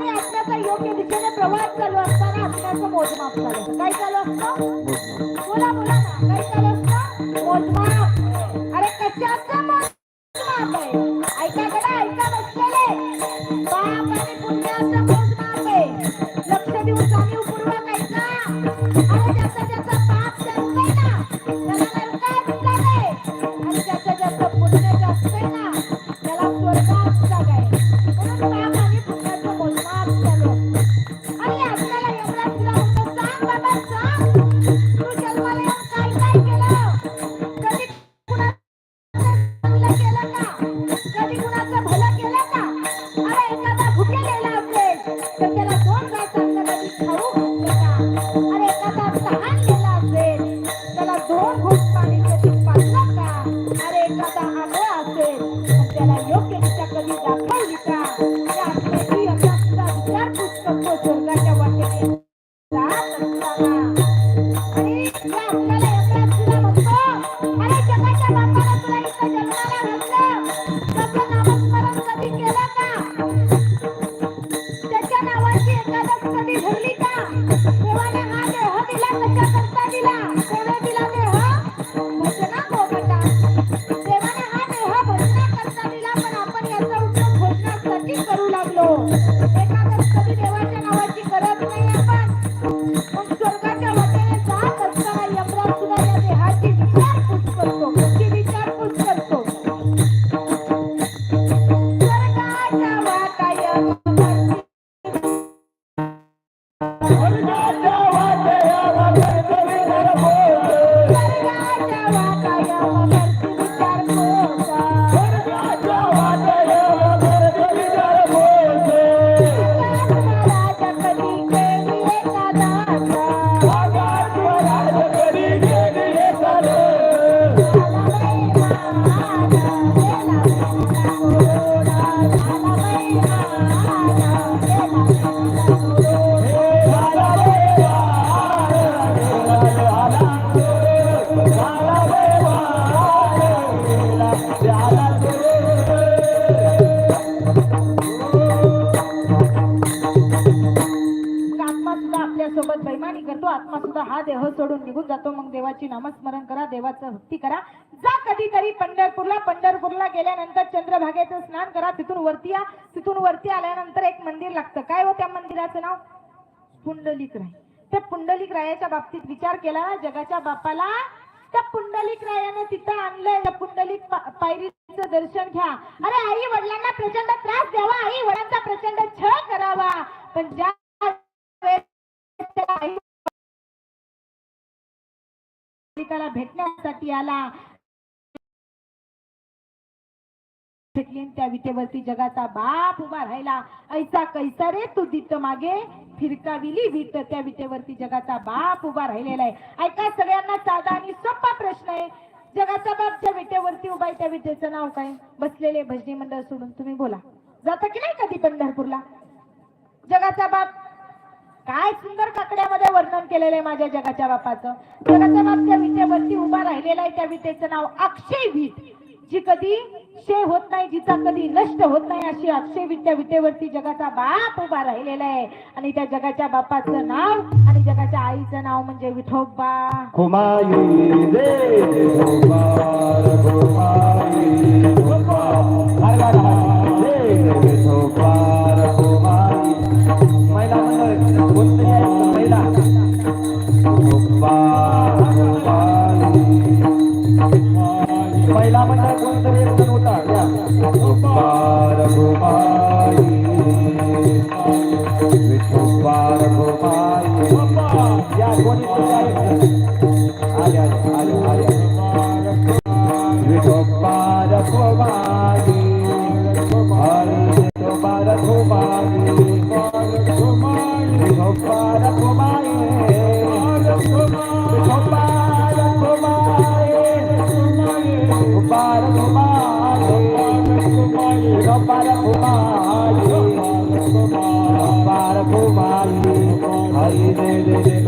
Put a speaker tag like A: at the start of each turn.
A: आणि आपल्याचा योग्य दिशेने प्रवास चालू असताना असण्याचं मोजमाप चालू काय चालू असतं? बोला बोला ना. काय चालू असतं? मोजमाप अरे कशाचं मोजमाप आहे? ऐकाकडे ऐका बसलेले. पाप आणि पुण्याचं मोजमाप आहे. लक्ष देऊन जाणीवपूर्वक ऐका. अरे ज्याचा ज्याचा योग्य दिशा कधी दाखवली का त्यापैकी अभ्यासचा विचार पुस्तक तो स्वर्गाच्या वाटेने जात असताना आणि या मुलाला अभ्यास तुला म्हणतो अरे जगाच्या बापाला तुला इथं जन्माला घातलं त्याचं नामस्मरण कधी केलं का त्याच्या नावाची एखादा कधी प्राणी करतो. आत्मा सुद्धा हा देह सोडून निघून जातो. मग देवाची नामस्मरण करा देवाचं भक्ती करा. जा कधीतरी पंढरपूरला. पंढरपूरला गेल्यानंतर चंद्रभागेचं स्नान करा. तिथून वरती या. तिथून वरती आल्यानंतर एक मंदिर लागतं. काय हो त्या मंदिराचं नाव? पुंडलिक राय. त्या पुंडलिक रायाच्या बाबतीत विचार केला. ना जगाच्या बापाला त्या पुंडलिक रायाने तिथं आणलंय. त्या पुंडलिक पायरीचं दर्शन घ्या. अरे आई वडिलांना प्रचंड त्रास द्यावा. आई वडिलांचा प्रचंड छळ करावा. पण ज्या पुंडलिकाला भेटण्यासाठी आला. त्या विटेवरती जगाचा बाप उभा राहिला. ऐसा कैसा रे तू दित मागे? फिरकाविली विट त्या विटेवरती जगाचा बाप उभा राहिलेला आहे. ऐका सगळ्यांना साधा आणि सोपा प्रश्न आहे. जगाचा बाप ज्या विटेवरती उभा आहे त्या विटेचं नाव काय? बसलेले भजनी मंडळ सोडून तुम्ही बोला. जाता की नाही कधी पंढरपूरला? जगाचा बाप काय सुंदर काकड्यामध्ये वर्णन केलेलं आहे माझ्या जगाच्या बापाचं. जगाचा बाप त्या पायावरती उभा राहिलेला आहे त्या विटेचं नाव अक्षय वीट. जी कधी क्षय होत नाही जिचा कधी नष्ट होत नाही अशी अक्षय वीट त्या विटेवरती जगाचा बाप उभा राहिलेला आहे. आणि त्या जगाच्या बापाचं नाव आणि जगाच्या आईचं नाव म्हणजे विठोबा.
B: कुमारी महिला मंडळ कोणतरी एक जण होता या गोपाल कुमारी विठोबार कुमारी या कोणी कोणी आहे आले आले आले आले विठोबार कुमारी हरी विठोबार कुमारी विठोबार कुमारी विठोबा Hare Hare